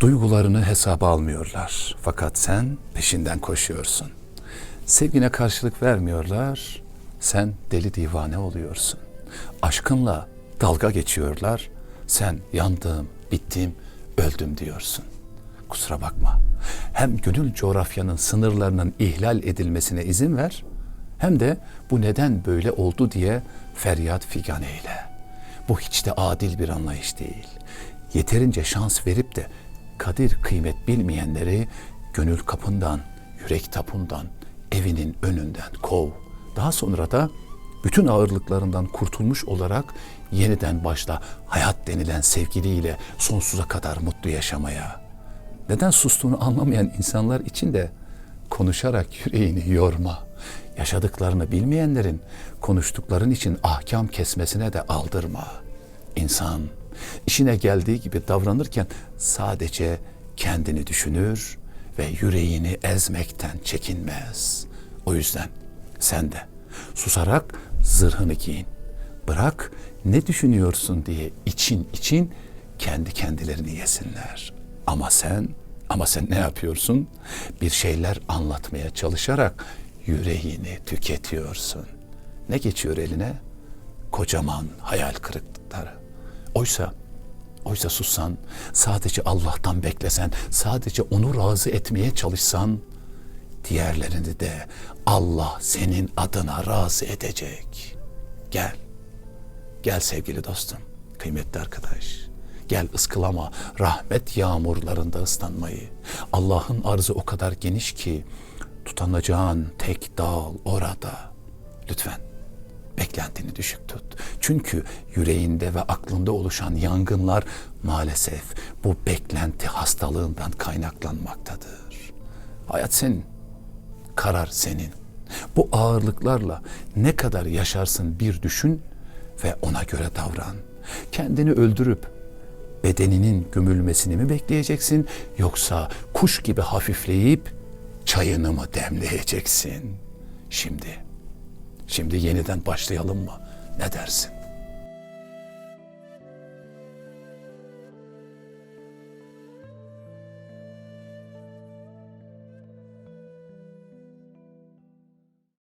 Duygularını hesaba almıyorlar. Fakat sen peşinden koşuyorsun. Sevgine karşılık vermiyorlar. Sen deli divane oluyorsun. Aşkınla dalga geçiyorlar. Sen yandım, bittim, öldüm diyorsun. Kusura bakma. Hem gönül coğrafyanın sınırlarının ihlal edilmesine izin ver, hem de bu neden böyle oldu diye feryat figan eyle. Bu hiç de adil bir anlayış değil. Yeterince şans verip de kadir kıymet bilmeyenleri gönül kapından, yürek tapundan, evinin önünden kov. Daha sonra da bütün ağırlıklarından kurtulmuş olarak yeniden başla hayat denilen sevgiliyle sonsuza kadar mutlu yaşamaya. Neden sustuğunu anlamayan insanlar için de konuşarak yüreğini yorma. Yaşadıklarını bilmeyenlerin konuştukların için ahkam kesmesine de aldırma. İnsan işine geldiği gibi davranırken sadece kendini düşünür ve yüreğini ezmekten çekinmez. O yüzden sen de susarak zırhını giyin. Bırak ne düşünüyorsun diye için için kendi kendilerini yesinler. Ama sen, ama sen ne yapıyorsun? Bir şeyler anlatmaya çalışarak yüreğini tüketiyorsun. Ne geçiyor eline? Kocaman hayal kırıklıkları. Oysa Oysa sussan, sadece Allah'tan beklesen, sadece onu razı etmeye çalışsan, diğerlerini de Allah senin adına razı edecek. Gel, gel sevgili dostum, kıymetli arkadaş. Gel ıskılama rahmet yağmurlarında ıslanmayı. Allah'ın arzı o kadar geniş ki tutanacağın tek dal orada. Lütfen beklentini düşük tut. Çünkü yüreğinde ve aklında oluşan yangınlar maalesef bu beklenti hastalığından kaynaklanmaktadır. Hayat senin, karar senin. Bu ağırlıklarla ne kadar yaşarsın bir düşün ve ona göre davran. Kendini öldürüp bedeninin gömülmesini mi bekleyeceksin yoksa kuş gibi hafifleyip çayını mı demleyeceksin? Şimdi Şimdi yeniden başlayalım mı? Ne dersin?